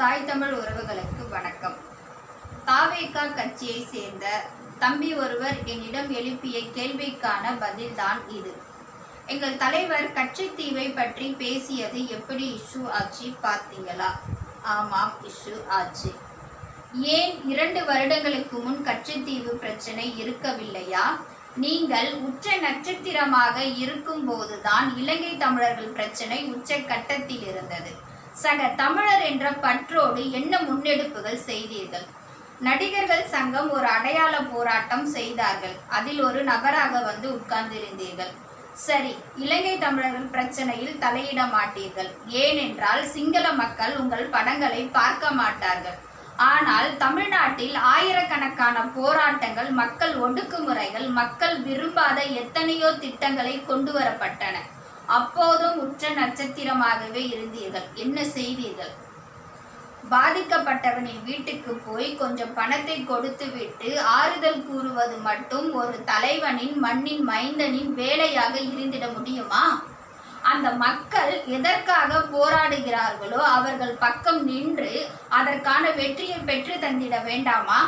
தாய் தமிழ் உறவுகளுக்கு வணக்கம். தாவேகா கட்சியை சேர்ந்த தம்பி ஒருவர் என்னிடம் எழுப்பிய கேள்விக்கான பதில்தான் இது. எங்கள் தலைவர் கட்சித்தீவை பற்றி பேசியது எப்படி இஷ்யூ ஆச்சு பார்த்தீங்களா? ஆமாம் இஷ்யூ ஆச்சு. ஏன் இரண்டு வருடங்களுக்கு முன் கட்சித்தீவு பிரச்சனை இருக்கவில்லையா? நீங்கள் உச்ச நட்சத்திரமாக இருக்கும்போதுதான் இலங்கை தமிழர்கள் பிரச்சனை உச்ச கட்டத்தில் இருந்தது. சக தமிழர் என்ற பற்றோடு என்ன முன்னெடுப்புகள் செய்தீர்கள்? நடிகர்கள் சங்கம் ஒரு அடையாள போராட்டம் செய்தார்கள். அதில் ஒரு நபராக வந்து உட்கார்ந்திருந்தீர்கள். சரி இலங்கை தமிழர்கள் பிரச்சனையில் தலையிட மாட்டீர்கள். ஏனென்றால் சிங்கள மக்கள் உங்கள் படங்களை பார்க்க மாட்டார்கள். ஆனால் தமிழ்நாட்டில் ஆயிரக்கணக்கான போராட்டங்கள் மக்கள் ஒடுக்குமுறைகள் மக்கள் விரும்பாத எத்தனையோ திட்டங்களை கொண்டு வரப்பட்டன அப்போது உச்ச நட்சத்திரமாகவே இருந்தீர்கள். என்ன செய்தீர்கள்? பாதிக்கப்பட்டவனின் வீட்டுக்கு போய் கொஞ்சம் பணத்தை கொடுத்துவிட்டு ஆறுதல் கூறுவது மட்டும் ஒரு தலைவனின் மண்ணின் மைந்தனின் வேலையாக இருந்திட முடியுமா? அந்த மக்கள் எதற்காக போராடுகிறார்களோ அவர்கள் பக்கம் நின்று அதற்கான வெற்றியை பெற்று தந்திட வேண்டாமா?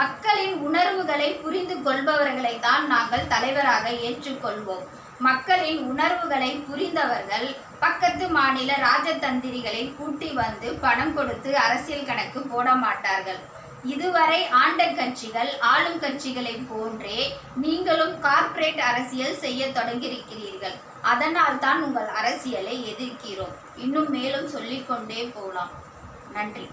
மக்களின் உணர்வுகளை புரிந்து கொள்பவர்களை தான் நாங்கள் தலைவராக ஏற்றுக்கொள்வோம். மக்களின் உணர்வுகளை புரிந்தவர்கள் பக்கத்து மாநில ராஜதந்திரிகளை கூட்டி வந்து பணம் கொடுத்து அரசியல் கணக்கு போட மாட்டார்கள். இதுவரை ஆண்ட கட்சிகள் ஆளும் கட்சிகளை போன்றே நீங்களும் கார்ப்பரேட் அரசியல் செய்ய தொடங்கியிருக்கிறீர்கள். அதனால் தான் உங்கள் அரசியலை எதிர்க்கிறோம். இன்னும் மேலும் சொல்லிக்கொண்டே போலாம். நன்றி.